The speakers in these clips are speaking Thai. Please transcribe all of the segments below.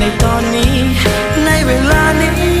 ในตอนนี้ ในเวลานี้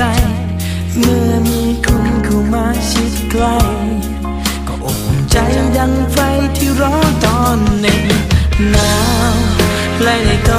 เมื่อมีคุณเข้ามาชิดใกล้ก็อบอุ่นใจดังไฟที่ร้อนตอนหนึ่งหนาวไล่ในต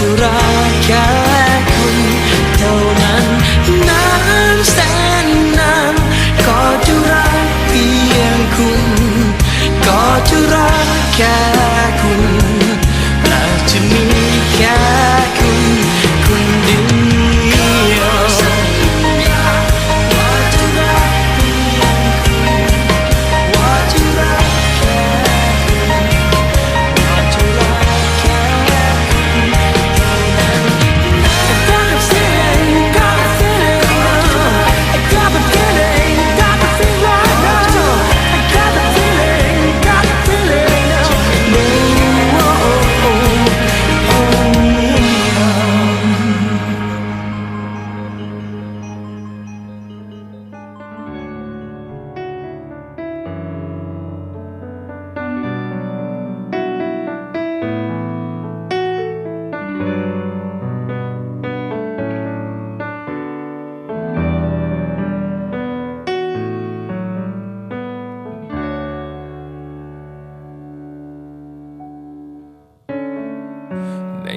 จะรักกัน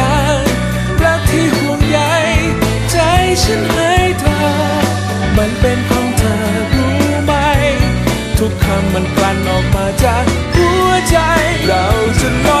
ก มันกลั่นออกมาจากหัวใจ เราจะลอ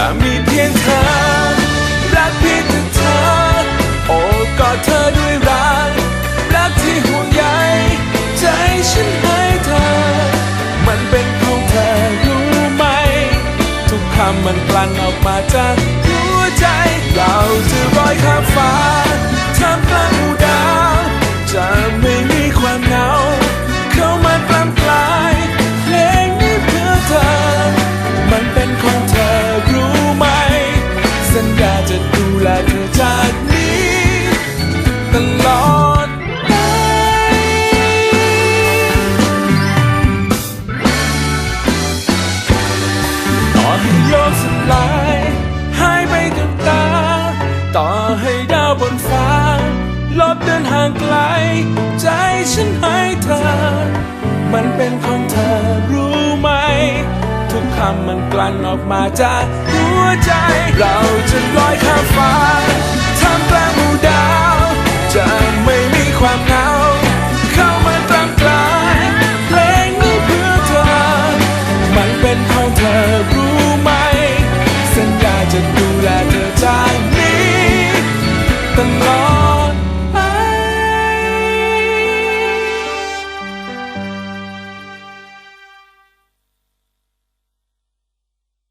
จะมีเพียงเธอ รักเพียงแต่เธอ โอ้กอดเธอด้วยรัก รักที่ห่วงใยใจฉันให้เธอ มันเป็นของเธอรู้ไหม ทุกคำมันกลั่นออกมาจากหัวใจ เราจะลอยข้ามฟ้าท่ามกลางอูดาวจะ เป็นของเธอรู้ไหม ทุกคำมันกลั่นออกมาจากหัวใจ เราจะลอยข้ามฟ้าท่ามกลางหมู่ดาว จะไม่มีความเหงา